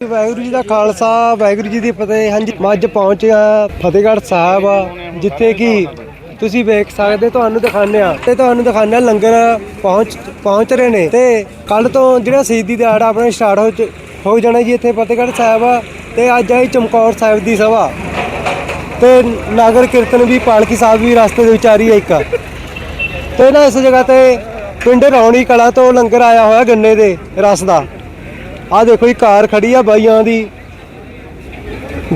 ਵਾਹਿਗੁਰੂ ਜੀ ਦਾ ਖਾਲਸਾ, ਵਾਹਿਗੁਰੂ ਜੀ ਦੀ ਫਤਿਹ। ਹਾਂਜੀ, ਮੈਂ ਅੱਜ ਪਹੁੰਚਿਆ ਫਤਿਹਗੜ੍ਹ ਸਾਹਿਬ, ਜਿੱਥੇ ਕਿ ਤੁਸੀਂ ਵੇਖ ਸਕਦੇ, ਤੁਹਾਨੂੰ ਦਿਖਾਉਂਦੇ ਆ ਤੇ ਤੁਹਾਨੂੰ ਦਿਖਾਉਂਦੇ ਹਾਂ ਲੰਗਰ ਪਹੁੰਚ ਪਹੁੰਚ ਰਹੇ ਨੇ। ਤੇ ਕੱਲ ਤੋਂ ਜਿਹੜਾ ਸ਼ਹੀਦੀ ਦਿਹਾੜਾ ਆਪਣਾ ਸਟਾਰਟ ਹੋ ਹੋ ਜਾਣਾ ਜੀ ਇੱਥੇ ਫਤਿਹਗੜ੍ਹ ਸਾਹਿਬ। ਤੇ ਅੱਜ ਆਈ ਚਮਕੌਰ ਸਾਹਿਬ ਦੀ ਸਭਾ। ਤੇ ਨਗਰ ਕੀਰਤਨ ਵੀ ਪਾਲਕੀ ਸਾਹਿਬ ਵੀ ਰਸਤੇ ਦੇ ਵਿੱਚ ਆ ਰਹੀ ਹੈ ਇੱਕ। ਤੇ ਨਾ ਇਸ ਜਗ੍ਹਾ ਤੇ ਪਿੰਡ ਰੌਣੀ ਕਲਾ ਤੋਂ ਲੰਗਰ ਆਇਆ ਹੋਇਆ ਗੰਨੇ ਦੇ ਰਸ ਦਾ। ਆ ਦੇਖੋ ਜੀ ਕਾਰ ਖੜੀ ਆ ਬਾਈਆਂ ਦੀ।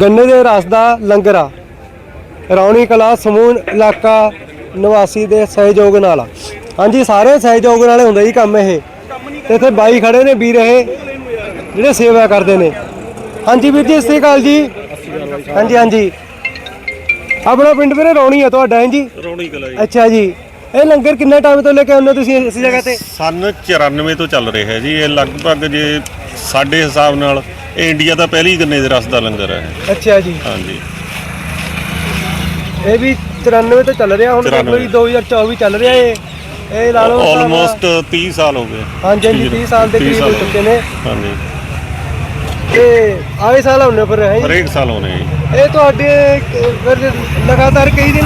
ਗੰਨੇ ਦੇ ਰਸ ਦਾ ਲੰਗਰ ਆ। ਰੌਣੀ ਕਲਾ ਸਮੂਹ ਇਲਾਕਾ ਨਿਵਾਸੀ ਦੇ ਸਹਿਯੋਗ ਨਾਲ। ਹਾਂਜੀ ਸਾਰੇ ਸਹਿਯੋਗ ਨਾਲ ਹੁੰਦਾ ਜੀ ਕੰਮ ਇਹ। ਤੇ ਇੱਥੇ ਬਾਈ ਖੜੇ ਨੇ ਵੀਰ ਇਹ ਜਿਹੜੇ ਸੇਵਾ ਕਰਦੇ ਨੇ। ਹਾਂਜੀ ਵੀਰ ਜੀ ਸਤਿ ਅਕਾਲ ਜੀ। ਹਾਂਜੀ ਹਾਂਜੀ। ਆਪਣਾ ਪਿੰਡ ਵੀਰੇ ਰੌਣੀ ਆ ਤੁਹਾਡਾ ਹੈ ਜੀ? ਰੌਣੀ ਕਲਾ ਜੀ। ਅੱਛਾ ਜੀ। ਇਹ ਲੰਗਰ ਕਿੰਨੇ ਟਾਈਮ ਤੋਂ ਲੈ ਕੇ ਆਉਂਦੇ ਹੋ ਤੁਸੀਂ ਇਸ ਜਗ੍ਹਾ ਤੇ? ਸਨ 94 ਤੋਂ ਚੱਲ ਰਿਹਾ ਜੀ। ਇਹ ਲਗਭਗ ਜੇ ਸਾਡੇ ਹਿਸਾਬ ਨਾਲ ਇਹ ਇੰਡੀਆ ਦਾ ਪਹਿਲੀ ਗੰਨੇ ਦੇ ਰਸ ਦਾ ਲੰਗਰ ਹੈ। ਅੱਛਾ ਜੀ। ਹਾਂਜੀ। ਇਹ ਵੀ 94 ਤੋਂ ਚੱਲ ਰਿਹਾ ਹੁਣ 94 ਫਰਵਰੀ 2024 ਚੱਲ ਰਿਹਾ ਇਹ। ਇਹ ਲਾ ਲਓ ਆਲਮੋਸਟ 30 ਸਾਲ ਹੋ ਗਏ। ਹਾਂਜੀ ਹਾਂਜੀ 30 ਸਾਲ ਦੇ 30 ਕਰੀਬ ਹੋ। ਚੁੱਕੇ ਨੇ। ਹਾਂਜੀ। ਤੇ ਆਏ ਸਾਲ ਹੁੰਨੇ ਫਿਰ ਹੈ ਹਰੇਕ ਸਾਲ ਜੀ। ਇਹ ਤੁਹਾਡੇ ਲਗਾਤਾਰ ਕਈ ਦਿਨ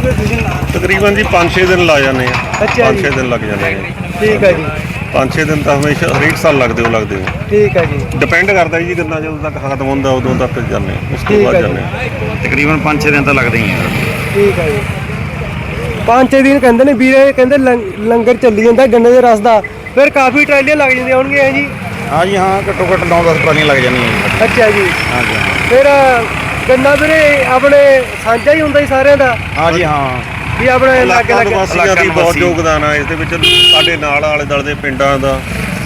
ਫਿਰ ਤੁਸੀਂ? ਤਕਰੀਬਨ ਜੀ 5-6 ਦਿਨ ਲਾ ਜਾਂਦੇ ਆ। ਅੱਛਾ ਜੀ। 5-6 ਦਿਨ ਲੱਗ ਜਾਂਦੇ ਆ। ਠੀਕ ਹੈ ਜੀ। 5-6 ਦਿਨ ਤਾਂ ਹਮੇਸ਼ਾ ਹਰੇਕ ਸਾਲ ਲੱਗਦੇ ਹੋ ਲੱਗਦੇ ਹੋ ਠੀਕ ਹੈ ਜੀ। ਡਿਪੈਂਡ ਕਰਦਾ ਜੀ ਗੰਨਾ ਜਦੋਂ ਤੱਕ ਖਤਮ ਹੁੰਦਾ ਉਦੋਂ ਤੱਕ ਜਾਂਦੇ ਹਾਂ। ਉਸ ਤੋਂ ਠੀਕ ਬਾਅਦ ਹੈ ਜਾਂਦੇ ਹਾਂ। ਤਕਰੀਬਨ 5-6 ਦਿਨ ਤਾਂ ਲੱਗਦੇ ਹੀ ਆ ਠੀਕ ਹੈ ਜੀ। ਪੰਜ ਛੇ ਦਿਨ ਕਹਿੰਦੇ ਨੇ ਵੀਰੇ ਕਹਿੰਦੇ ਲੰਗ- ਲੰਗਰ ਚੱਲੀ ਜਾਂਦਾ ਗੰਨੇ ਦੇ ਰਸ ਦਾ। ਫਿਰ ਕਾਫੀ ਟਰਾਲੀਆਂ ਲੱਗ ਜਾਂਦੀਆਂ ਹੋਣਗੀਆਂ ਹੈ ਜੀ। ਹਾਂ ਜੀ ਹਾਂ ਘੱਟੋ ਘੱਟ 9-10 ਟਰਾਲੀਆਂ ਲੱਗ ਜਾਂਦੀਆਂ ਜੀ ਅੱਛਾ ਜੀ। ਹਾਂ ਜੀ ਹਾਂ। ਫਿਰ ਗੰਨਾ ਵੀਰੇ ਆਪਣੇ ਸਾਂਝਾ ਹੀ ਹੁੰਦਾ ਹੀ ਸਾਰਿਆਂ ਦਾ। ਹਾਂ ਜੀ ਹਾਂ। ਵੀ ਆਪਣੇ ਇਲਾਕਾ ਇਲਾਕਾ ਦੀ ਬਹੁਤ। ਯੋਗਦਾਨ ਆ ਇਸ ਦੇ ਵਿੱਚ ਸਾਡੇ ਨਾਲ ਆਲੇ ਦੁਆਲੇ ਦੇ ਪਿੰਡਾਂ ਦਾ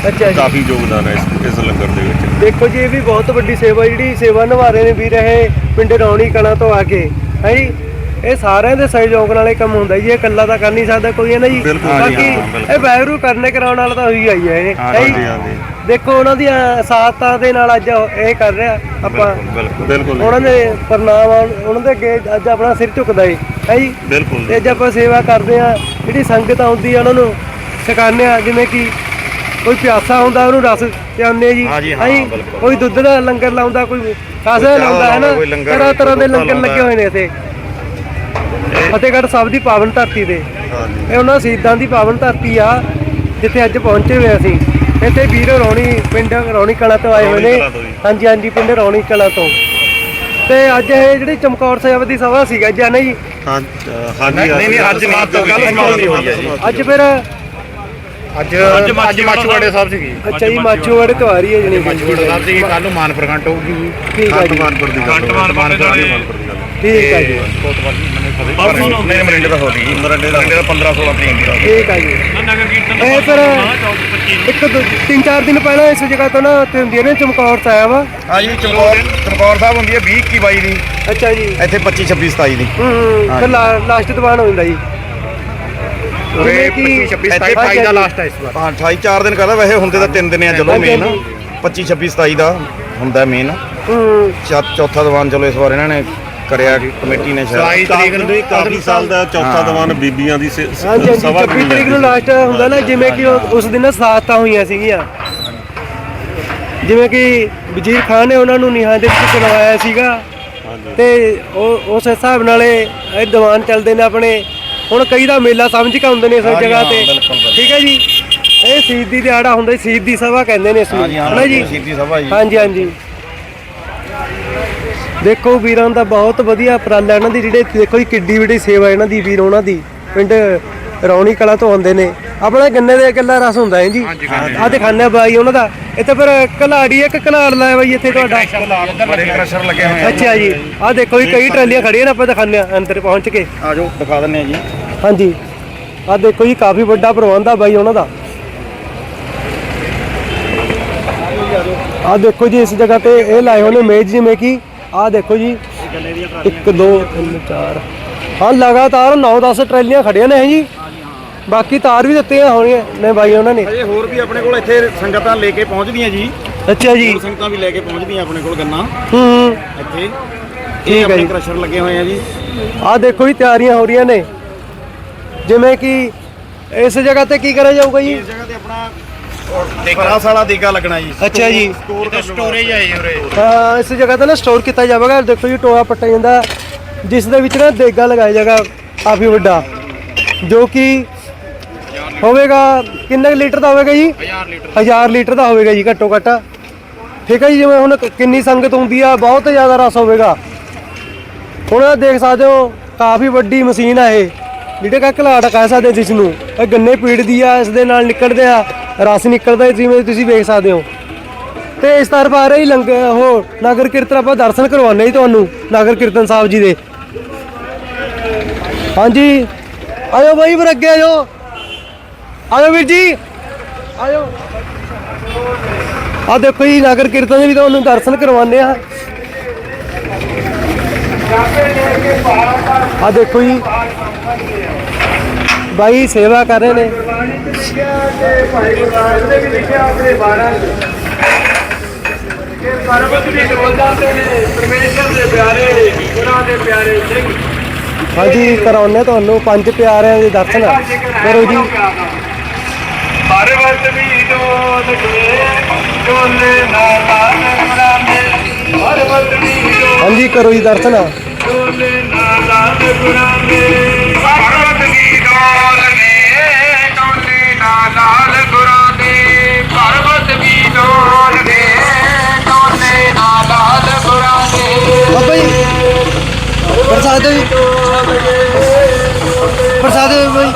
ਅੱਛਾ ਜੀ। ਕਾਫੀ ਯੋਗਦਾਨ ਹੈ ਇਸ ਇਸ ਲੰਗਰ ਦੇ ਵਿੱਚ। ਦੇਖੋ ਜੀ ਇਹ ਵੀ ਬਹੁਤ ਵੱਡੀ ਸੇਵਾ ਜਿਹੜੀ ਸੇਵਾ ਨਿਭਾ ਰਹੇ ਨੇ ਵੀਰ ਇਹ ਪਿੰਡ ਰੌਣੀ ਕਲਾਂ ਤੋਂ ਆ ਕੇ। ਹੈ ਜੀ? ਇਹ ਸਾਰਿਆਂ ਦੇ ਸਹਿਯੋਗ ਨਾਲ ਇਹ ਕੰਮ ਹੁੰਦਾ ਜੀ ਇਹ ਇਕੱਲਾ ਤਾਂ ਕਰ ਨਹੀਂ ਸਕਦਾ ਕੋਈ ਹੈ ਨਾ ਜੀ ਬਿਲਕੁਲ, ਹਾਂਜੀ, ਬਾਕੀ ਹਾਂ, ਬਿਲਕੁਲ। ਇਹ ਵੈਰੂ ਕਰਨੇ ਕਰਾਉਣ ਵਾਲਾ ਤਾਂ ਹੋਈ ਆਈ ਹੈ ਇਹ ਹਾਂ, ਜੀ? ਦੇਖੋ ਉਹਨਾਂ ਦੀਆਂ ਸਾਥਾਂ ਦੇ ਨਾਲ ਅੱਜ ਇਹ ਕਰ ਰਿਹਾ ਆਪਾਂ ਬਿਲਕੁਲ ਬਿਲਕੁਲ ਉਹਨਾਂ ਦੇ ਪ੍ਰਣਾਮ ਆ, ਉਹਨਾਂ ਦੇ ਅੱਗੇ ਅੱਜ ਆਪਣਾ ਸਿਰ ਝੁਕਦਾ ਏ ਹੈ ਜੀ ਬਿਲਕੁਲ ਤੇ ਅੱਜ ਆਪਾਂ ਸੇਵਾ ਕਰਦੇ ਆ ਜਿਹੜੀ ਸੰਗਤ ਆਉਂਦੀ ਆ ਉਹਨਾਂ ਨੂੰ ਸਿਖਾਉਂਦੇ ਆ ਜਿਵੇਂ ਕਿ ਕੋਈ ਪਿਆਸਾ ਹੁੰਦਾ ਉਹਨੂੰ ਰਸ ਪਿਆਉਂਦੇ ਜੀ ਹਾਂ ਜੀ, ਹਾਂ, ਜੀ? ਬਿਲਕੁਲ। ਕੋਈ ਦੁੱਧ ਦਾ ਲੰਗਰ ਲਾਉਂਦਾ ਕੋਈ ਦਾ ਚਾਹ ਲਾਉਂਦਾ ਹੈ ਨਾ ਲਾਉਂਦਾ, ਕੋਈ ਲੰਗਰ, ਤਰ੍ਹਾਂ ਤਰ੍ਹਾਂ ਦੇ ਕੋਈ ਲੰਗਰ। ਲੱਗੇ ਹੋਏ ਨੇ ਇੱਥੇ ਫਤਿਹਗੜ੍ਹ ਸਾਹਿਬ ਦੀ ਪਾਵਨ ਧਰਤੀ ਤੇ। ਹਾਂਜੀ। ਇਹ ਉਹਨਾਂ ਸ਼ਹੀਦਾਂ ਦੀ ਪਾਵਨ ਧਰਤੀ ਆ ਜਿੱਥੇ ਅੱਜ ਪਹੁੰਚੇ ਹੋਏ ਅਸੀਂ। ਇੱਥੇ ਵੀਰ ਰੌਣੀ ਪਿੰਡ ਰੌਣੀ ਕਲਾ ਤੋਂ ਆਏ ਹੋਏ ਨੇ। ਹਾਂਜੀ ਹਾਂਜੀ ਪਿੰਡ ਰੌਣੀ ਕਲਾ ਤੋਂ। ਤੇ ਅੱਜ ਇਹ ਜਿਹੜੀ ਚਮਕੌਰ ਸਾਹਿਬ ਦੀ ਸਭਾ ਸੀਗਾ ਜਾਨਾ ਜੀ? ਹਾਂ ਅ, ਹਾਂਜੀ ਨਹੀਂ, ਨਹੀਂ, ਅੱਜ ਨਹੀਂ, ਤਾਂ ਕੱਲ੍ਹ ਸਮਾਪਤੀ ਹੋਈ ਹੈ ਜੀ। ਅੱਜ ਫਿਰ ਅੱਜ ਅੱਜ ਮਾਛੂਵਾੜੇ ਸਾਹਿਬ ਸੀਗੀ। ਅੱਛਾ ਜੀ ਮਾਛੋਵਾੜੇ ਤੋਂ ਆ ਰਹੀ ਹੈ ਜਣੀ ਮਾਛੂਵਾੜੇ ਸਾਹਿਬ ਸੀਗੀ ਕੱਲ ਨੂੰ ਮਾਨ ਪ੍ਰਖੰਡ ਹੋਊਗੀ। ਠੀਕ ਹੈ ਜੀ। ਮਾਨਪੁਰ ਦੀ ਗੱਲ ਮਾਨਪੁਰ ਦੀ। ਗੱਲ। ਮਾਨਪੁਰ ਦੀ ਗੱਲ ਠੀਕ ਹੈ ਜੀ। ਪਰਸੋਂ ਨੂੰ ਨਹੀਂ ਮਰਿੰਡੇ ਦਾ ਹੋ ਗਈ ਮਰਿੰਡੇ ਦਾ 15 16 ਤਰੀਕ ਦੀ ਠੀਕ ਹੈ ਜੀ। ਇਹ ਫਿਰ ਇੱਕ ਦੋ ਤਿੰਨ ਚਾਰ ਦਿਨ ਪਹਿਲਾਂ ਇਸ ਜਗ੍ਹਾ ਤੋਂ ਨਾ ਉੱਥੇ ਹੁੰਦੀਆਂ ਨੇ ਚਮਕੌਰ ਸਾਹਿਬ। ਹਾਂ ਜੀ ਚਮਕੌਰ ਚਮਕੌਰ ਸਾਹਿਬ ਹੁੰਦੀ ਹੈ 20 21 22 ਦੀ। ਅੱਛਾ ਜੀ। ਇੱਥੇ 25 26 27 ਦੀ। ਹੂੰ ਹੂੰ। ਹਾਂ ਫਿਰ ਲਾਸਟ ਦੀਵਾਨ ਹੋ ਜਾਂਦਾ ਜੀ। ਜਿਵੇਂ ਕਿ 26 ਇੱਥੇ 27 ਦਾ ਲਾਸਟ ਹੈ ਇਸ ਵਾਰ। ਹਾਂ 28 4 ਦਿਨ ਕਹਦਾ ਵੈਸੇ ਹੁੰਦੇ ਤਾਂ 3 ਦਿਨ ਆ ਚਲੋ ਹਾਂਜੀ, ਮੇਨ ਹਾਂਜੀ। 25 26 27 ਦਾ ਹੁੰਦਾ ਮੇਨ ਹੂੰ। ਚੌਥਾ ਦੀਵਾਨ ਚਲੋ ਇਸ ਵਾਰ ਇਹਨਾਂ ਨੇ ਕਰਿਆ ਕਮੇਟੀ ਨੇ ਸ਼ਾਇਦ ਕਾਫੀ ਕਾਫੀ ਸਾਲ ਦਾ ਚੌਥਾ। ਦੀਵਾਨ ਬੀਬੀਆਂ ਦੀ ਸੇ- ਸ- ਹਾਂਜੀ ਹਾਂਜੀ ਸਭਾ 26 ਤਰੀਕ ਨੂੰ ਲਾਸਟ ਹੁੰਦਾ ਨਾ ਜਿਵੇਂ ਕਿ ਉਹ- ਉਸ ਦਿਨ ਸਾਥਾਂ ਹੋਈਆਂ ਸੀਗੀਆਂ। ਜਿਵੇਂ ਕਿ ਵਜ਼ੀਰ ਖਾਨ ਨੇ ਉਹਨਾਂ ਨੂੰ ਨਿਹਾਂ ਦੇ ਵਿੱਚ ਚਲਵਾਇਆ ਸੀਗਾ। ਹਾਂਜੀ। ਤੇ ਉਹ ਉਸ ਹਿਸਾਬ ਨਾਲ ਇਹ ਇਹ ਦੀਵਾਨ ਚੱਲਦੇ ਨੇ ਆਪਣੇ। ਹੁਣ ਕਈ ਦਾ ਮੇਲਾ ਸਮਝ ਕੇ ਆਉਂਦੇ ਨੇ ਇਸ ਹਾਂਜੀ, ਜਗ੍ਹਾ ਹਾਂ, ਤੇ। ਬਿਲਕੁਲ, ਬਿਲਕੁਲ। ਠੀਕ ਹੈ ਜੀ? ਇਹ ਸ਼ਹੀਦੀ ਦਿਹਾੜਾ ਹੁੰਦਾ ਸ਼ਹੀਦ ਦੀ ਸਭਾ ਕਹਿੰਦੇ ਨੇ ਇਸ ਨੂੰ। ਹਾਂਜੀ ਹਾਂ ਹਨਾ ਜੀ? ਸ਼ਹੀਦੀ ਸਭਾ ਜੀ। ਹਾਂਜੀ ਹਾਂਜੀ। ਦੇਖੋ ਵੀਰਾਂ ਦਾ ਬਹੁਤ ਵਧੀਆ ਉਪਰਾਲਾ ਇਹਨਾਂ ਦੀ ਜਿਹੜੇ ਦੇਖੋ ਜੀ ਕਿੱਡੀ ਵੱਡੀ ਸੇਵਾ ਇਹਨਾਂ ਦੀ ਵੀਰ ਉਹਨਾਂ ਦੀ। ਪਿੰਡ ਰੌਣੀ ਕਲਾ ਤੋਂ ਆਉਂਦੇ ਨੇ। ਆਪਣਾ ਗੰਨੇ ਦੇ ਕਿੱਲਾ ਰਸ ਹੁੰਦਾ ਹੈ ਜੀ। ਆ ਦਿਖਾਣੇ ਬਾਈ ਉਹਨਾਂ ਦਾ। ਇੱਥੇ ਫਿਰ ਕਲਾੜੀ ਇੱਕ ਕਲਾੜ ਲਾਇਆ ਬਾਈ ਇੱਥੇ ਤੁਹਾਡਾ। ਬੜੇ ਕ੍ਰਸ਼ਰ ਲੱਗੇ ਹੋਏ ਆ। ਅੱਛਾ ਜੀ। ਆ ਦੇਖੋ ਜੀ ਕਈ ਟਰਾਲੀਆਂ ਖੜੀਆਂ ਨੇ ਆਪਾਂ ਦਿਖਾਣੇ ਆ ਅੰਦਰ ਪਹੁੰਚ ਕੇ। ਆ ਜਾਓ ਦਿਖਾ ਦਿੰਨੇ ਆ ਜੀ। ਹਾਂਜੀ। ਆ ਦੇਖੋ ਜੀ ਕਾਫੀ ਵੱਡਾ ਪ੍ਰਬੰਧ ਆ ਬਾਈ ਉਹਨਾਂ ਦਾ। ਆ ਦੇਖੋ ਜੀ ਇਸ ਜਗ੍ਹਾ ਤੇ ਇਹ ਲਾਏ ਹੋਏ ਨੇ ਮੇਜ਼ ਜਿਵੇਂ ਕਿ ਆ ਦੇਖੋ ਜੀ 1 2 3 4 ਹਾਂ ਲਗਾਤਾਰ 9-10 ਟਰੈਲੀਆਂ ਖੜੀਆਂ ਨੇ ਜੀ। ਬਾਕੀ ਤਾਰ ਵੀ ਦਿੱਤੀਆਂ ਹੋਣੀਆਂ ਨੇ ਬਾਈ ਉਹਨਾਂ ਨੇ। ਅਜੇ ਹੋਰ ਵੀ ਆਪਣੇ ਕੋਲ ਇੱਥੇ ਸੰਗਤਾਂ ਲੈ ਕੇ ਪਹੁੰਚਦੀਆਂ ਜੀ। ਅੱਛਾ ਜੀ। ਹੋਰ ਸੰਗਤਾਂ ਵੀ ਲੈ ਕੇ ਪਹੁੰਚਦੀਆਂ ਆਪਣੇ ਕੋਲ ਗੰਨਾ। ਹੂੰ ਇੱਥੇ। ਇਹ ਹੈ ਆਪਣੇ। ਕ੍ਰਸ਼ਰ ਲੱਗੇ ਹੋਏ ਆ ਜੀ। ਆ ਦੇਖੋ ਜੀ ਤਿਆਰੀਆਂ ਹੋ ਰਹੀਆਂ ਨੇ। ਜਿਵੇਂ ਕਿ ਇਸ ਜਗ੍ਹਾ ਤੇ ਕੀ ਕਰਿਆ ਜਾਊਗਾ ਜੀ? ਇਸ ਜਗ੍ਹਾ ਤੇ ਆਪਣਾ ਫਰਾਸ ਵਾਲਾ ਟੀਕਾ ਲੱਗਣਾ ਜੀ। ਅੱਛਾ ਜੀ। ਸਟੋਰੇਜ ਹੈ ਜੀ ਉਰੇ। ਹਾਂ ਇਸ ਜਗ੍ਹਾ ਤੇ ਨਾ ਸਟੋਰ ਕੀਤਾ ਜਾਵੇਗਾ। ਦੇਖੋ ਜੀ ਟੋਆ ਪੱਟਿਆ ਜਾਂਦਾ। ਜਿਸ ਦੇ ਵਿੱਚ ਨਾ ਦੇਗਾ ਲਗਾਇਆ ਜਾਏਗਾ ਕਾਫੀ ਵੱਡਾ। ਜੋ ਕਿ ਹੋਵੇਗਾ ਕਿੰਨੇ ਲੀਟਰ ਦਾ ਹੋਵੇਗਾ ਜੀ? 1000 ਲੀਟਰ 1000 ਲੀਟਰ ਦਾ ਹੋਵੇਗਾ ਜੀ ਘੱਟੋ ਘੱਟ। ਠੀਕ ਹੈ ਜੀ ਜਿਵੇਂ ਹੁਣ ਕਿੰਨੀ ਸੰਗਤ ਹੁੰਦੀ ਆ ਬਹੁਤ ਜ਼ਿਆਦਾ ਰਸ ਹੋਵੇਗਾ। ਹੁਣ ਇਹ ਦੇਖ ਸਕਦੇ ਹੋ ਕਾਫੀ ਵੱਡੀ ਮਸ਼ੀਨ ਆ ਇਹ। ਜਿਹੜੇ ਕਾ ਘਲਾੜ ਕਹਿ ਸਕਦੇ ਹਾਂ ਜਿਸ ਨੂੰ। ਇਹ ਗੰਨੇ ਪੀੜਦੀ ਆ ਇਸ ਦੇ ਨਾਲ ਨਿਕਲਦੇ ਆ। ਰਸ ਨਿਕਲਦਾ ਜਿਵੇਂ ਤੁਸੀਂ ਵੇਖ ਸਕਦੇ ਹੋ। ਤੇ ਇਸ ਤਰਫ ਆ ਰਹੀ ਲੰਗ ਉਹ ਨਗਰ ਕੀਰਤਨ ਆਪਾਂ ਦਰਸ਼ਨ ਕਰਵਾਉਣੇ ਜੀ ਤੁਹਾਨੂੰ, ਨਗਰ ਕੀਰਤਨ ਸਾਹਿਬ ਜੀ ਦੇ। ਹਾਂਜੀ। ਆਇਓ ਬਾਈ ਫਿਰ ਅੱਗੇ ਆਇਓ। ਆਇਓ ਵੀਰ ਜੀ। ਆਇਓ। ਆ ਦੇਖੋ ਜੀ, ਨਗਰ ਕੀਰਤਨ ਦੇ ਵੀ ਤੁਹਾਨੂੰ ਦਰਸ਼ਨ ਕਰਵਾਉਂਦੇ ਆ। ਆ ਦੇਖੋ ਜੀ। ਬਾਈ ਸੇਵਾ ਕਰ ਰਹੇ ਨੇ। ਵੀ ਡੋਲਦਾ ਤੇ ਪਰਮੇਸ਼ਰ ਦੇ ਪਿਆਰੇ ਗੁਰਾਂ ਦੇ ਪਿਆਰੇ ਸਿੰਘ। ਹਾਂਜੀ ਕਰਾਉਣੇ ਤੁਹਾਨੂੰ ਪੰਜ ਪਿਆਰਿਆਂ ਦੇ ਦਰਸ਼ਨ। ਕਰੋ ਜੀ। ਪਰਬਤ ਵੀ ਡੋਲ ਕੇ ਡੋਲੇ ਨਾ ਲਾਲ ਗੁਰਾਂਦੇ। ਪਰਬਤ ਵੀ ਡੋਲ ਹਾਂਜੀ ਕਰੋ ਜੀ ਦਰਸ਼ਨ। ਡੋਲੇ ਨਾ ਲਾਲ ਗੁਰਾਂਦੇ। ਡੋਲੇ ਨਾ ਲਾਲ ਗੁਰਾਂਦੇ ਪਰਬਤ ਵੀ ਡੋਲ ਕੇ ਡੋਲੇ ਨਾ ਲਾਲ ਗੁਰਾਂਦੇ ਬਾਬਾ ਜੀ ਪ੍ਰਸਾਦ ਜੀ। ਪ੍ਰਸਾਦ ਬਾਈ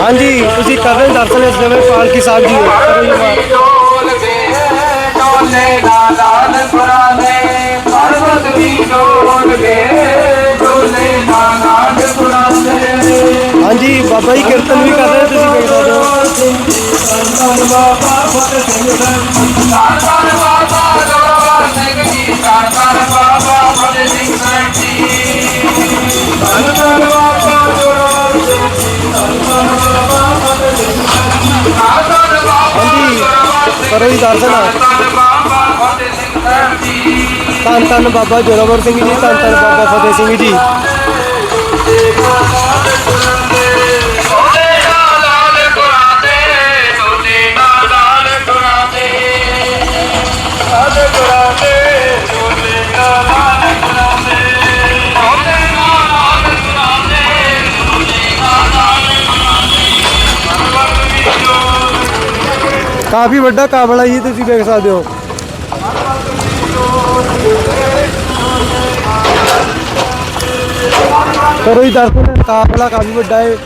ਹਾਂਜੀ ਤੁਸੀਂ ਕਰ ਰਹੇ ਦਰਸ਼ਨ ਇਸ ਜਗ੍ਹਾ ਪਾਲਕੀ ਸਾਹਿਬ ਜੀ ਦੇ। ਕਰੋ ਜੀ ਮਾਰ ਡੋਲ ਦੇ ਲਾਲ ਪਰਬਤ ਵੀ ਦੇ। ਲਾਲ ਗੁਰਾਂਦੇ ਹਾਂਜੀ, ਬਾਬਾ ਜੀ ਕੀਰਤਨ ਵੀ ਕਰ ਰਹੇ ਤੁਸੀਂ ਵੇਖ ਸਕਦੇ ਹੋ। ਜੀ ਧੰਨ ਧੰਨ ਹਾਂਜੀ ਕਰੋ ਜੀ ਦਰਸ਼ਨ ਧੰਨ ਧੰਨ ਬਾਬਾ ਜੋਰਾਵਰ ਸਿੰਘ ਜੀ, ਧੰਨ ਧੰਨ ਬਾਬਾ ਫਤਿਹ ਸਿੰਘ ਜੀ। ਕਾਫੀ ਵੱਡਾ ਕਾਬਲਾ ਜੀ, ਤੁਸੀਂ ਵੇਖ ਸਕਦੇ ਹੋ। ਕਰੋ ਜੀ ਦਰਸ਼ਨ ਕਾਬਲਾ ਕਾਫੀ ਵੱਡਾ ਹੈ।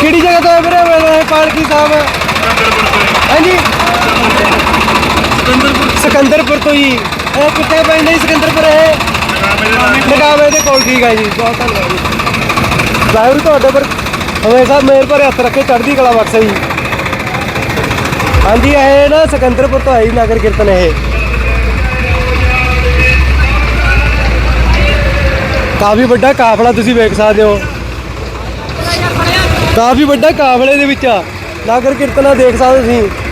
ਕਿਹੜੀ ਜਗ੍ਹਾ ਤੋਂ ਵੀਰੇ? ਮਿਲ ਪਾਲਕੀ ਸਾਹਿਬ। ਹਾਂਜੀ। ਸਿਕੰਦਰਪੁਰ ਤੋਂ ਜੀ। ਇਹ ਕਿੱਥੇ ਪੈਂਦਾ ਜੀ ਸਿਕੰਦਰਪੁਰ ਇਹ। ਨਗਾਵੇ ਦੇ ਕੋਲ ਠੀਕ ਹੈ ਜੀ। ਬਹੁਤ ਧੰਨਵਾਦ ਜੀ। ਵਾਹਿਗੁਰੂ ਤੁਹਾਡੇ ਪਰ ਹਮੇਸ਼ਾ ਮੇਰ ਪਰ ਹੱਥ ਰੱਖੇ, ਚੜ੍ਹਦੀ ਕਲਾ ਬਖਸ਼ੇ ਜੀ। ਹਾਂਜੀ, ਇਹ ਨਾ ਸਿਕੰਦਰਪੁਰ ਤੋਂ ਆਈ ਨਗਰ ਕੀਰਤਨ ਇਹ। ਕਾਫੀ ਵੱਡਾ ਕਾਫਲਾ ਤੁਸੀਂ ਵੇਖ ਸਕਦੇ ਹੋ। ਕਾਫੀ ਵੱਡਾ ਕਾਫਲੇ ਦੇ ਵਿੱਚ ਆ। ਨਗਰ ਕੀਰਤਨਾ ਦੇਖ ਸਕਦੇ ਤੁਸੀਂ।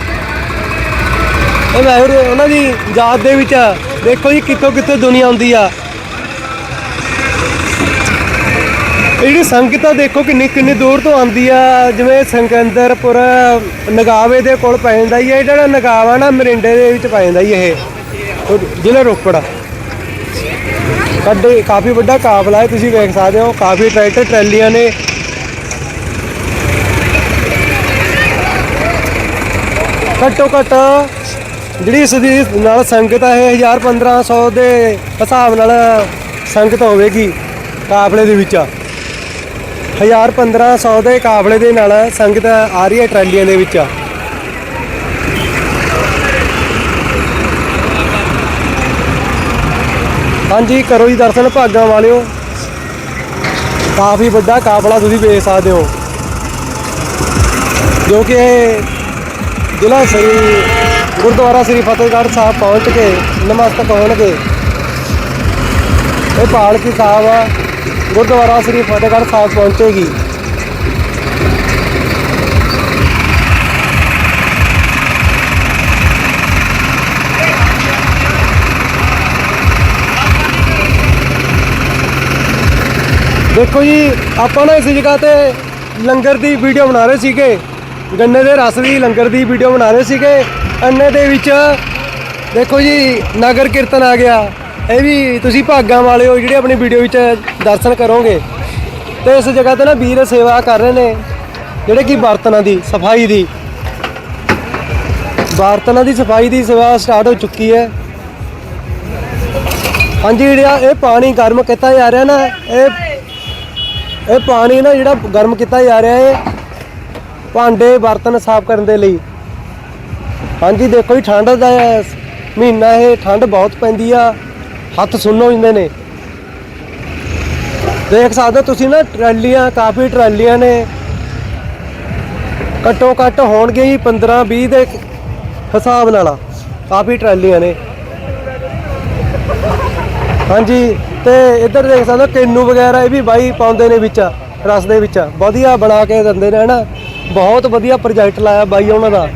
ਉਹ ਵਾਹਿਗੁਰੂ ਉਹਨਾਂ ਦੀ ਯਾਦ ਦੇ ਵਿੱਚ ਆ। ਦੇਖੋ ਜੀ ਕਿੱਥੋਂ ਕਿੱਥੋਂ ਦੁਨੀਆ ਆਉਂਦੀ ਆ। ਇਹ ਜਿਹੜੀ ਸੰਗਤ ਆ, ਦੇਖੋ ਕਿੰਨੀ ਕਿੰਨੀ ਦੂਰ ਤੋਂ ਆਉਂਦੀ ਆ। ਜਿਵੇਂ ਸੰਗੰਦਰਪੁਰ, ਨਗਾਵੇ ਦੇ ਕੋਲ ਪੈ ਜਾਂਦਾ ਹੀ ਇਹ ਜਿਹੜਾ ਨਗਾਵਾ ਨਾ, ਮਰਿੰਡੇ ਦੇ ਵਿੱਚ ਪੈ ਜਾਂਦਾ ਹੀ ਇਹ। ਉਹ ਜ਼ਿਲ੍ਹਾ ਰੋਪੜ ਕੱਡੇ ਕਾਫੀ ਵੱਡਾ ਕਾਫਲਾ ਹੈ, ਤੁਸੀਂ ਵੇਖ ਸਕਦੇ ਹੋ। ਕਾਫੀ ਟਰੈਕਟਰ, ਟਰੈਲੀਆਂ ਨੇ। ਘੱਟੋ ਘੱਟ ਜਿਹੜੀ ਇਸ ਦੀ ਨਾਲ ਸੰਗਤ ਹੈ, ਇਹ 1000 1500 ਦੇ ਹਿਸਾਬ ਨਾਲ ਸੰਗਤ ਹੋਵੇਗੀ ਕਾਫਲੇ ਦੇ ਵਿੱਚ। 1000 1500 ਦੇ ਕਾਫਲੇ ਦੇ ਨਾਲ ਸੰਗਤ ਆ ਰਹੀ ਹੈ ਟਰਾਲੀਆਂ ਦੇ ਵਿੱਚ। ਹਾਂਜੀ, ਕਰੋ ਜੀ ਦਰਸ਼ਨ ਭਾਗਾਂ ਵਾਲਿਓ। ਕਾਫੀ ਵੱਡਾ ਕਾਫਲਾ ਤੁਸੀਂ ਵੇਖ ਸਕਦੇ ਹੋ। ਜੋ ਕਿ ਜ਼ਿਲ੍ਹਾ ਸਹੀ ਗੁਰਦੁਆਰਾ ਸ੍ਰੀ ਫਤਿਹਗੜ੍ਹ ਸਾਹਿਬ ਪਹੁੰਚ ਕੇ ਨਮਸਤਕ ਹੋਣਗੇ। ਇਹ ਪਾਲਕੀ ਸਾਹਿਬ ਆ, ਗੁਰਦੁਆਰਾ ਸ੍ਰੀ ਫਤਿਹਗੜ੍ਹ ਸਾਹਿਬ ਪਹੁੰਚੇਗੀ। ਦੇਖੋ ਜੀ, ਆਪਾਂ ਨਾ ਇਸ ਜਗ੍ਹਾ ਤੇ ਲੰਗਰ ਦੀ ਵੀਡੀਓ ਬਣਾ ਰਹੇ ਸੀਗੇ। ਗੰਨੇ ਦੇ ਰਸ ਦੀ ਲੰਗਰ ਦੀ ਵੀਡੀਓ ਬਣਾ ਰਹੇ ਸੀਗੇ। ਅੰਨੇ ਦੇ ਵਿੱਚ ਦੇਖੋ ਜੀ, ਨਗਰ ਕੀਰਤਨ ਆ ਗਿਆ। ਇਹ ਵੀ ਤੁਸੀਂ ਭਾਗਾਂ ਵਾਲੇ ਹੋ ਜਿਹੜੇ ਆਪਣੀ ਵੀਡੀਓ ਵਿੱਚ ਦਰਸ਼ਨ ਕਰੋਗੇ। ਤੇ ਇਸ ਜਗ੍ਹਾ ਤੇ ਨਾ ਵੀਰ ਸੇਵਾ ਕਰ ਰਹੇ ਨੇ, ਜਿਹੜੇ ਕਿ ਬਰਤਨਾਂ ਦੀ, ਸਫ਼ਾਈ ਦੀ। ਬਰਤਨਾਂ ਦੀ ਸਫ਼ਾਈ ਦੀ ਸੇਵਾ ਸਟਾਰਟ ਹੋ ਚੁੱਕੀ ਹੈ। ਹਾਂਜੀ, ਜਿਹੜਾ ਇਹ ਪਾਣੀ ਗਰਮ ਕੀਤਾ ਜਾ ਰਿਹਾ ਨਾ, ਇਹ ਇਹ ਪਾਣੀ ਨਾ ਜਿਹੜਾ ਗਰਮ ਕੀਤਾ ਜਾ ਰਿਹਾ ਹੈ, ਭਾਂਡੇ ਬਰਤਨ ਸਾਫ਼ ਕਰਨ ਦੇ ਲਈ। ਹਾਂਜੀ, ਦੇਖੋ ਜੀ, ਠੰਡ ਦਾ ਮਹੀਨਾ ਇਹ, ਠੰਡ ਬਹੁਤ ਪੈਂਦੀ ਆ। ਹੱਥ ਸੁੰਨ ਹੋ ਜਾਂਦੇ ਨੇ। ਦੇਖ ਸਕਦੇ ਹੋ ਤੁਸੀਂ ਨਾ, ਟਰਾਲੀਆਂ, ਕਾਫੀ ਟਰਾਲੀਆਂ ਨੇ। ਘੱਟੋ ਘੱਟ ਹੋਣਗੇ ਹੀ 15 20 ਦੇ ਹਿਸਾਬ ਨਾਲ ਕਾਫੀ ਟਰਾਲੀਆਂ ਨੇ। ਹਾਂਜੀ, ਤੇ ਇੱਧਰ ਦੇਖ ਸਕਦੇ ਹੋ, ਕਿੰਨੂ ਵਗੈਰਾ ਇਹ ਵੀ ਬਾਈ ਪਾਉਂਦੇ ਨੇ ਵਿੱਚ, ਰਸ ਦੇ ਵਿੱਚ। ਵਧੀਆ ਬਣਾ ਕੇ ਦਿੰਦੇ ਨੇ, ਹਨਾ। ਬਹੁਤ ਵਧੀਆ ਪ੍ਰੋਜੈਕਟ ਲਾਇਆ ਬਾਈ ਉਹਨਾਂ ਦਾ।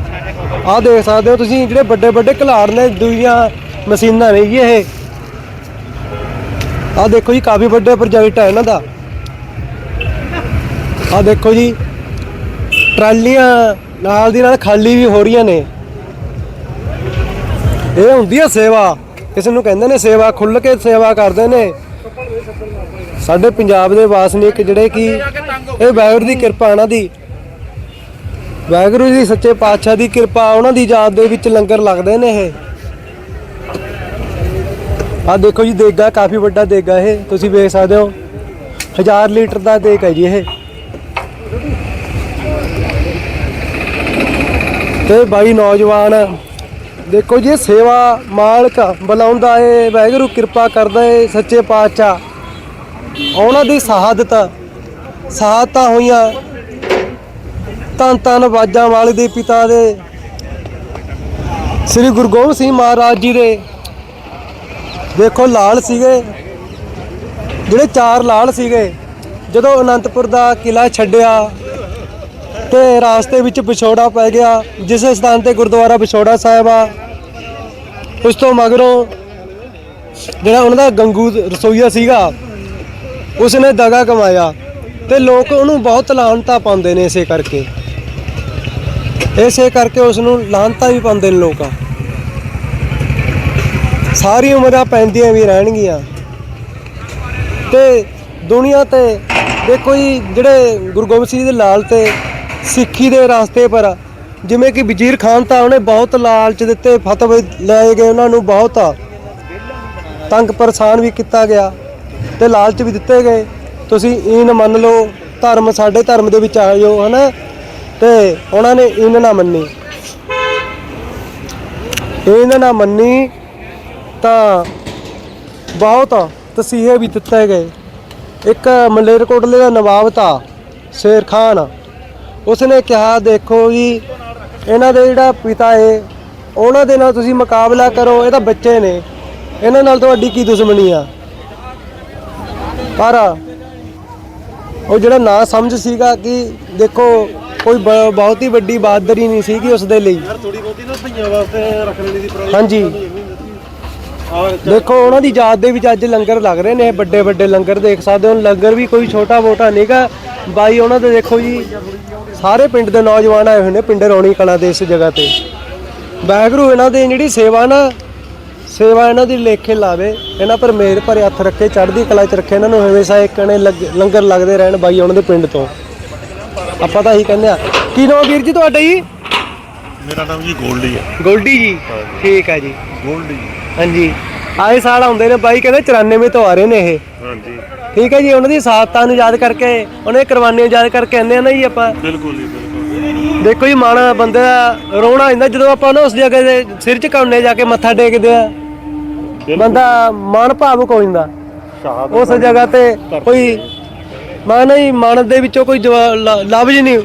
ਆਹ ਦੇਖ ਸਕਦੇ ਹੋ ਤੁਸੀਂ, ਜਿਹੜੇ ਵੱਡੇ ਵੱਡੇ ਘਲਾੜ ਨੇ ਦੂਜੀਆਂ ਮਸ਼ੀਨਾਂ ਨੇ ਜੀ ਇਹ। ਆਹ ਦੇਖੋ ਜੀ, ਕਾਫੀ ਵੱਡੇ ਪ੍ਰੋਜੈਕਟ ਹੈ ਇਹਨਾਂ ਦਾ। ਆਹ ਦੇਖੋ ਜੀ, ਟਰਾਲੀਆਂ ਨਾਲ ਦੀ ਨਾਲ ਖਾਲੀ ਵੀ ਹੋ ਰਹੀਆਂ ਨੇ। ਇਹ ਹੁੰਦੀ ਹੈ ਸੇਵਾ, ਕਿਸੇ ਨੂੰ ਕਹਿੰਦੇ ਨੇ ਸੇਵਾ ਖੁੱਲ ਕੇ ਸੇਵਾ ਕਰਦੇ ਨੇ। ਸਾਡੇ ਪੰਜਾਬ ਦੇ ਵਾਸਨੀਕ ਜਿਹੜੇ ਕਿ, ਇਹ ਵਾਹਿਗੁਰੂ ਦੀ ਕਿਰਪਾ ਇਹਨਾਂ ਦੀ। ਵਾਹਿਗੁਰੂ ਜੀ ਸੱਚੇ ਪਾਤਸ਼ਾਹ ਦੀ ਕਿਰਪਾ, ਉਹਨਾਂ ਦੀ ਯਾਦ ਦੇ ਵਿੱਚ ਲੰਗਰ ਲੱਗਦੇ ਨੇ ਇਹ। ਆਹ ਦੇਖੋ ਜੀ, ਦੇਗਾ ਕਾਫੀ ਵੱਡਾ ਦੇਗਾ ਇਹ, ਤੁਸੀਂ ਵੇਖ ਸਕਦੇ ਹੋ। 1000 ਲੀਟਰ ਦਾ ਦੇਗ ਹੈ ਜੀ ਇਹ। ਤੇ ਬਾਈ ਨੌਜਵਾਨ, ਦੇਖੋ ਜੀ ਸੇਵਾ ਮਾਲਕ ਬੁਲਾਉਂਦਾ ਏ ਵਾਹਿਗੁਰੂ ਕਿਰਪਾ ਕਰਦਾ ਏ ਸੱਚੇ ਪਾਤਸ਼ਾਹ। ਉਹਨਾਂ ਦੀ ਸ਼ਹਾਦਤ, ਸ਼ਹਾਦਤਾਂ ਹੋਈਆਂ। ਧੰਨ ਧੰਨ ਬਾਜਾਂ ਵਾਲੇ ਦੇ ਪਿਤਾ ਦੇ। ਸ੍ਰੀ ਗੁਰੂ ਗੋਬਿੰਦ ਸਿੰਘ ਮਹਾਰਾਜ ਜੀ ਦੇ। ਦੇਖੋ ਲਾਲ ਸੀਗੇ। ਜਿਹੜੇ ਚਾਰ ਲਾਲ ਸੀਗੇ, ਜਦੋਂ ਅਨੰਦਪੁਰ ਦਾ ਕਿਲਾ ਛੱਡਿਆ ਤੇ ਰਾਸਤੇ ਵਿੱਚ ਵਿਛੋੜਾ ਪੈ ਗਿਆ, ਜਿਸ ਸਥਾਨ ਤੇ ਗੁਰਦੁਆਰਾ ਵਿਛੋੜਾ ਸਾਹਿਬ ਆ, ਉਸ ਤੋਂ ਮਗਰੋਂ ਜਿਹੜਾ ਉਹਨਾਂ ਦਾ ਗੰਗੂ ਰਸੋਈਆ ਸੀਗਾ, ਉਸਨੇ ਦਗਾ ਕਮਾਇਆ ਤੇ ਲੋਕ ਉਹਨੂੰ ਬਹੁਤ ਲਾਹਨਤਾ ਪਾਉਂਦੇ ਨੇ ਇਸੇ ਕਰਕੇ। ਇਸੇ ਕਰਕੇ ਉਸ ਨੂੰ ਲਾਹਨਤਾ ਵੀ ਪਾਉਂਦੇ ਨੇ ਲੋਕ। ਸਾਰੀ ਉਮਰਾਂ ਪੈਂਦੀਆਂ ਵੀ ਰਹਿਣਗੀਆਂ। ਤੇ ਦੁਨੀਆ ਤੇ ਦੇਖੋ ਜੀ, ਜਿਹੜੇ ਗੁਰੂ ਗੋਬਿੰਦ ਸਿੰਘ ਦੇ ਲਾਲ ਤੇ ਸਿੱਖੀ ਦੇ ਰਸਤੇ ਪਰ ਜਿਵੇਂ ਕਿ ਵਜ਼ੀਰ ਖਾਨ ਤਾਂ ਉਹਨੇ ਬਹੁਤ ਲਾਲਚ ਦਿੱਤੇ, ਫਤਵੇ ਲਏ ਗਏ ਉਹਨਾਂ ਨੂੰ ਬਹੁਤ ਤੰਗ ਪਰੇਸ਼ਾਨ ਵੀ ਕੀਤਾ ਗਿਆ ਤੇ ਲਾਲਚ ਵੀ ਦਿੱਤੇ ਗਏ। ਤੁਸੀਂ ਇਨ ਮੰਨ ਲਓ, ਧਰਮ ਸਾਡੇ ਧਰਮ ਦੇ ਵਿੱਚ ਆ ਆਇਓ ਹਨਾ? ਤੇ ਉਹਨਾਂ ਨੇ ਇਨ ਨਾ ਮੰਨੀ। ਇਨ ਨਾ ਮੰਨੀ ਤਾਂ ਬਹੁਤ ਤਸੀਹੇ ਵੀ ਦਿੱਤੇ ਗਏ। ਇੱਕ ਮਲੇਰਕੋਟਲੇ ਦਾ ਨਵਾਬ ਤਾ ਸ਼ੇਰ ਖਾਨ। ਉਸਨੇ ਕਿਹਾ, ਦੇਖੋ ਜੀ, ਇਹਨਾਂ ਦੇ ਜਿਹੜਾ ਪਿਤਾ ਏ, ਉਹਨਾਂ ਦੇ ਨਾਲ ਤੁਸੀਂ ਮੁਕਾਬਲਾ ਕਰੋ, ਇਹ ਤਾਂ ਬੱਚੇ ਨੇ। ਇਹਨਾਂ ਨਾਲ ਤੁਹਾਡੀ ਕੀ ਦੁਸ਼ਮਣੀ ਆ? ਪਰ ਉਹ ਜਿਹੜਾ ਨਾ ਸਮਝ ਸੀਗਾ ਕਿ ਦੇਖੋ ਕੋਈ ਬ- ਬਹੁਤ ਹੀ ਵੱਡੀ ਬਹਾਦਰੀ ਨਹੀਂ ਸੀਗੀ ਉਸ ਦੇ ਲਈ ਥੋੜੀ ਬਹੁਤੀ ਨਾ ਭਈਆਂ ਵਾਸਤੇ ਰੱਖ ਲੈਣੀ ਦੀ ਹਾਂਜੀ। ਦੇਖੋ ਉਹਨਾਂ ਦੀ ਯਾਦ ਦੇ ਵਿੱਚ ਅੱਜ ਲੰਗਰ ਲੱਗ ਰਹੇ ਨੇ ਵੱਡੇ ਵੱਡੇ ਲੰਗਰ ਦੇਖ ਸਕਦੇ ਹੋ। ਲੰਗਰ ਵੀ ਕੋਈ ਛੋਟਾ ਮੋਟਾ ਨਹੀਂਗਾ ਬਾਈ ਉਹਨਾਂ ਦੇ ਦੇਖੋ ਜੀ ਸਾਰੇ ਪਿੰਡ ਦੇ ਨੌਜਵਾਨ ਆਏ ਹੋਏ ਨੇ ਪਿੰਡ ਰੌਣੀ ਕਲਾ ਦੇ ਇਸ ਜਗ੍ਹਾ ਤੇ। ਵਾਹਿਗੁਰੂ ਇਹਨਾਂ ਦੀ ਜਿਹੜੀ ਸੇਵਾ ਨਾ ਸੇਵਾ ਇਹਨਾਂ ਦੀ ਲੇਖੇ ਲਾਵੇ। ਇਹਨਾਂ ਪਰ ਮੇਰ ਭਰੇ ਹੱਥ ਰੱਖੇ ਚੜ੍ਹਦੀ ਕਲਾ ਚ ਰੱਖੇ। ਇਹਨਾਂ ਨੂੰ ਹਮੇਸ਼ਾ ਇੱਕ ਨੇ ਲੰਗਰ ਲੱਗਦੇ ਰਹਿਣ ਬਾਈ ਉਹਨਾਂ ਦੇ ਪਿੰਡ ਤੋਂ। ਆਪਾਂ ਤਾਂ ਇਹੀ ਕਹਿੰਦੇ ਆ। ਕੀ ਨਾਮ ਵੀਰ ਜੀ ਤੁਹਾਡਾ ਜੀ? ਮੇਰਾ ਨਾਮ ਜੀ ਗੋਲਡੀ ਹੈ। ਗੋਲਡੀ ਜੀ। ਠੀਕ ਹੈ ਜੀ। ਗੋਲਡੀ ਹਾਂਜੀ। ਆਏ ਸਾਲ ਆਉਂਦੇ ਨੇ ਬਾਈ ਕਹਿੰਦੇ 94 ਤੋਂ ਆ ਰਹੇ ਨੇ ਇਹ। ਹਾਂਜੀ। ਠੀਕ ਹੈ ਜੀ ਉਹਨਾਂ ਦੀ ਸਾਥਾਂ ਨੂੰ ਯਾਦ ਕਰਕੇ ਉਹਨੇ ਕੁਰਬਾਨੀਆਂ ਯਾਦ ਕਰਕੇ ਆਉਂਦੇ ਆ ਨਾ ਜੀ ਆਪਾਂ? ਬਿਲਕੁਲ ਜੀ ਬਿਲਕੁਲ। ਦੇਖੋ ਜੀ ਮਨ ਬੰਦੇ ਦਾ ਰੋਣਾ ਆ ਜਾਂਦਾ ਜਦੋਂ ਆਪਾਂ ਨਾ ਉਸ ਜਗ੍ਹਾ ਦੇ ਸਿਰ ਝੁਕਾਉਂਦੇ ਜਾ ਕੇ ਮੱਥਾ ਟੇਕਦੇ ਆ ਬੰਦਾ ਮਨ ਭਾਵੁਕ ਹੋ ਜਾਂਦਾ। ਉਸ ਜਗ੍ਹਾ ਤੇ ਕੋਈ ਮਨ ਹੀ ਮਨ ਦੇ ਵਿੱਚੋਂ ਕੋਈ ਲਫ਼ਜ਼ ਨਹੀਂ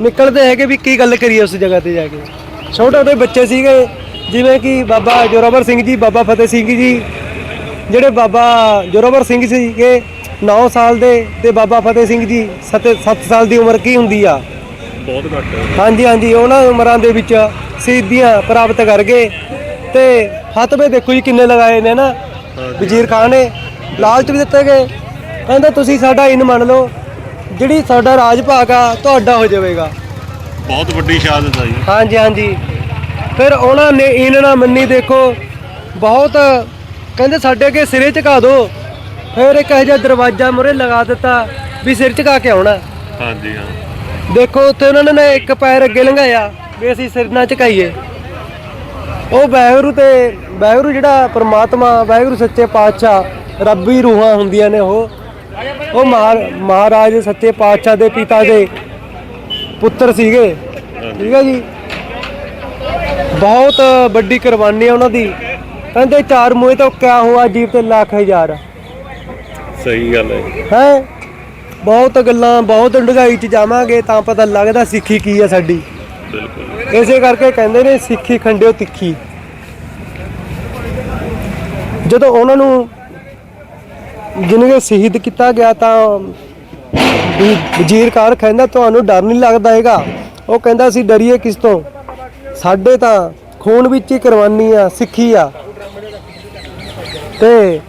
ਨਿਕਲਦੇ ਹੈਗੇ ਵੀ ਕੀ ਗੱਲ ਕਰੀਏ ਉਸ ਜਗ੍ਹਾ ਤੇ ਜਾ ਕੇ। ਛੋਟੇ ਛੋਟੇ ਬੱਚੇ ਸੀਗੇ ਜਿਵੇਂ ਕਿ ਬਾਬਾ ਜੋਰਾਵਰ ਸਿੰਘ ਜੀ ਬਾਬਾ ਫਤਿਹ ਸਿੰਘ ਜੀ ਜਿਹੜੇ ਬਾਬਾ ਜੋਰਾਵਰ ਸਿੰਘ ਸੀਗੇ 9 ਸਾਲ ਦੇ ਤੇ ਬਾਬਾ ਫਤਿਹ ਸਿੰਘ ਜੀ 7 ਸਾਲ ਦੀ ਉਮਰ ਕੀ ਹੁੰਦੀ ਆ? ਬਹੁਤ ਘੱਟ ਹਾਂਜੀ ਹਾਂਜੀ ਉਹਨਾਂ ਉਮਰਾਂ ਦੇ ਵਿੱਚ ਸਿੱਧੀਆਂ ਪ੍ਰਾਪਤ ਕਰ ਗਏ ਤੇ ਫਤਵੇ ਦੇਖੋ ਜੀ ਕਿੰਨੇ ਲਗਾਏ ਨੇ ਨਾ। ਵਜ਼ੀਰ ਖਾਨ ਨੇ ਲਾਲਚ ਵੀ ਦਿੱਤੇ ਗਏ ਕਹਿੰਦਾ ਤੁਸੀਂ ਸਾਡਾ ਇਨ ਮੰਨ ਲਓ ਜਿਹੜੀ ਸਾਡਾ ਰਾਜ ਭਾਗ ਆ ਤੁਹਾਡਾ ਹੋ ਜਾਵੇਗਾ। ਬਹੁਤ ਵੱਡੀ ਸ਼ਹਾਦਤ ਆ ਜੀ। ਹਾਂਜੀ ਹਾਂਜੀ। ਫਿਰ ਉਹਨਾਂ ਨੇ ਇਨ ਨਾ ਮੰਨੀ ਦੇਖੋ ਬਹੁਤ ਕਹਿੰਦੇ ਸਾਡੇ ਅੱਗੇ ਸਿਰੇ ਝੁਕਾ ਦਿਓ ਫਿਰ ਇੱਕ ਇਹੋ ਜਿਹਾ ਦਰਵਾਜ਼ਾ ਮੁਰੇ ਲਗਾ ਦਿੱਤਾ ਵੀ ਸਿਰ ਝੁਕਾ ਕੇ ਆਉਣਾ। ਹਾਂਜੀ ਹਾਂ। ਦੇਖੋ ਉੱਥੇ ਉਹਨਾਂ ਨੇ ਇੱਕ ਪੈਰ ਅੱਗੇ ਲੰਘਾਇਆ ਵੀ ਅਸੀਂ ਸਿਰ ਨਾ ਝੁਕਾਈਏ। ਉਹ ਵਾਹਿਗੁਰੂ ਤੇ ਵਾਹਿਗੁਰੂ ਜਿਹੜਾ ਪ੍ਰਮਾਤਮਾ ਵਾਹਿਗੁਰੂ ਸੱਚੇ ਪਾਤਸ਼ਾਹ ਰੱਬੀ ਰੂਹਾਂ ਹੁੰਦੀਆਂ ਨੇ ਉਹ। ਉਹ ਮਹਾ- ਮਹਾਰਾਜ ਸੱਚੇ ਪਾਤਸ਼ਾਹ ਦੇ ਪਿਤਾ ਦੇ ਪੁੱਤਰ ਸੀਗੇ। ਠੀਕ ਹੈ ਜੀ। ਬਹੁਤ ਵੱਡੀ ਕੁਰਬਾਨੀ ਹੈ ਉਹਨਾਂ ਦੀ। ਕਹਿੰਦੇ ਚਾਰ ਮੂਹੇ ਤੋਂ ਕਿਆ ਹੁਆ ਜੀਵ ਤੇ ਲੱਖ ਹਜ਼ਾਰ। ਸਹੀ ਗੱਲ ਹੈ। ਹੈ? ਬਹੁਤ ਗੱਲਾਂ ਬਹੁਤ ਡੂੰਘਾਈ ਚ ਜਾਵਾਂਗੇ ਤਾਂ ਪਤਾ ਲੱਗਦਾ ਸਿੱਖੀ ਕੀ ਹੈ ਸਾਡੀ। ਬਿਲਕੁਲ। ਇਸੇ ਕਰਕੇ ਕਹਿੰਦੇ ਨੇ ਸਿੱਖੀ ਖੰਡਿਓ ਤਿੱਖੀ। ਜਦੋਂ ਉਹਨਾਂ ਨੂੰ ਜਿਨ੍ਹਾਂ ਸ਼ਹੀਦ ਕੀਤਾ ਗਿਆ ਤਾਂ ਵੀ ਵਜ਼ੀਰ ਖਾਨ ਕਹਿੰਦਾ ਤੁਹਾਨੂੰ ਡਰ ਨਹੀਂ ਲੱਗਦਾ ਹੈਗਾ। ਉਹ ਕਹਿੰਦਾ ਅਸੀਂ ਡਰੀਏ ਕਿਸ ਤੋਂ? ਸਾਡੇ ਤਾਂ ਖੂਨ ਵਿੱਚ ਹੀ ਕੁਰਬਾਨੀ ਆ, ਸਿੱਖੀ ਆ। ਤੇ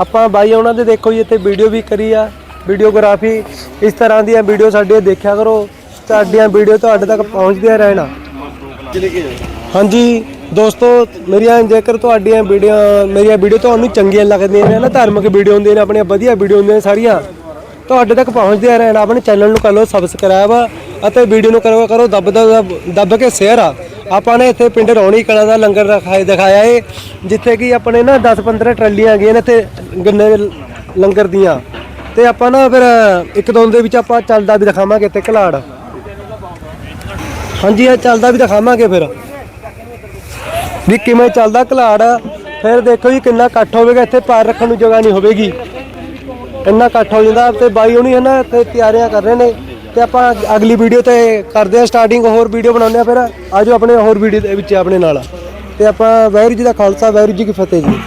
ਆਪਾਂ ਬਾਈ ਉਹਨਾਂ ਦੇ ਦੇਖੋ ਜੀ, ਇੱਥੇ ਵੀਡੀਓ ਵੀ ਕਰੀ ਆ। ਵੀਡੀਓਗ੍ਰਾਫੀ ਇਸ ਤਰ੍ਹਾਂ ਦੀਆਂ ਵੀਡੀਓ ਸਾਡੇ ਦੇਖਿਆ ਕਰੋ। ਸਾਡੀਆਂ ਵੀਡੀਓ ਤੁਹਾਡੇ ਤੱਕ ਪਹੁੰਚਦੀਆਂ ਰਹਿਣਾ। ਹਾਂਜੀ। ਦੋਸਤੋ, ਮੇਰੀਆਂ ਜੇਕਰ ਤੁਹਾਡੀਆਂ ਵੀਡੀਓ ਮੇਰੀਆਂ ਵੀਡੀਓ ਤੁਹਾਨੂੰ ਚੰਗੀਆਂ ਲੱਗਦੀਆਂ ਨੇ, ਨਾ ਧਾਰਮਿਕ ਵੀਡੀਓ ਹੁੰਦੀਆਂ ਨੇ, ਆਪਣੀਆਂ ਵਧੀਆ ਵੀਡੀਓ ਹੁੰਦੀਆਂ ਨੇ ਸਾਰੀਆਂ, ਤੁਹਾਡੇ ਤੱਕ ਪਹੁੰਚਦੀਆਂ ਰਹਿਣ, ਆਪਣੇ ਚੈਨਲ ਨੂੰ ਕਰ ਲਓ ਸਬਸਕ੍ਰਾਈਬ ਅਤੇ ਵੀਡੀਓ ਨੂੰ ਕਰੋ ਕਰੋ ਦੱਬ ਦੱਬ ਦੱਬ ਕੇ ਸ਼ੇਅਰ ਆ ਆਪਾਂ ਨੇ ਇੱਥੇ ਪਿੰਡ ਰੌਣੀ ਕਲਾਂ ਦਾ ਲੰਗਰ ਰਖਾਏ ਦਿਖਾਇਆ ਏ, ਜਿੱਥੇ ਕਿ ਆਪਣੇ ਨਾ 10-15 ਟਰਾਲੀਆਂ ਗਈਆਂ ਨੇ ਇੱਥੇ ਗੰਨੇ ਲੰਗਰ ਦੀਆਂ। ਤੇ ਆਪਾਂ ਨਾ ਫਿਰ ਇੱਕ ਦੋ ਦੇ ਵਿੱਚ ਆਪਾਂ ਚੱਲਦਾ ਵੀ ਦਿਖਾਵਾਂਗੇ ਇੱਥੇ ਘਲਾੜ। ਹਾਂਜੀ, ਇਹ ਚੱਲਦਾ ਵੀ ਦਿਖਾਵਾਂਗੇ ਫਿਰ। ਵੀ ਕਿਵੇਂ ਚੱਲਦਾ ਘਲਾੜ? ਫਿਰ ਦੇਖੋ ਜੀ ਕਿੰਨਾ ਇਕੱਠ ਹੋਵੇਗਾ, ਇੱਥੇ ਪੈਰ ਰੱਖਣ ਨੂੰ ਜਗ੍ਹਾ ਨਹੀਂ ਹੋਵੇਗੀ। ਇੰਨਾ ਇਕੱਠ ਹੋ ਜਾਂਦਾ, ਤੇ ਬਾਈ ਹੁਣੀ ਹੈ ਨਾ, ਇੱਥੇ ਤਿਆਰੀਆਂ ਕਰ ਰਹੇ ਨੇ। ਤੇ ਆਪਾਂ ਅਗਲੀ ਵੀਡੀਓ ਤੇ ਕਰਦੇ ਆ ਸਟਾਰਟਿੰਗ ਹੋਰ ਵੀਡੀਓ ਬਣਾਉਂਦੇ ਆ ਫਿਰ। ਆਜੋ ਆਪਣੇ ਹੋਰ ਵੀਡੀਓ ਦੇ ਵਿੱਚ ਆਪਣੇ ਨਾਲ। ਤੇ ਆਪਾਂ ਵਾਹਿਗੁਰੂ ਜੀ ਦਾ ਖਾਲਸਾ, ਵਾਹਿਗੁਰੂ ਜੀ ਕੀ ਫਤਿਹ ਜੀ।